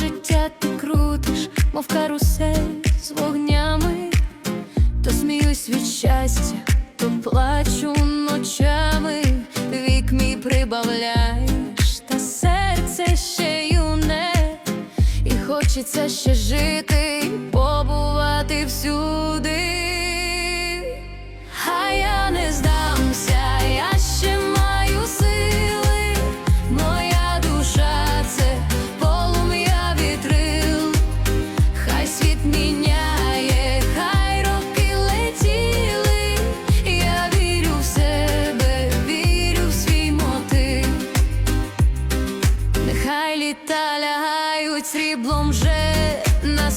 життя ти крутиш, мов карусель з вогнями, то сміюсь від щастя, то плачу ночами, вік мій прибавляєш, та серце ще юне, і хочеться ще жити. Нехай літа лягають сріблом вже на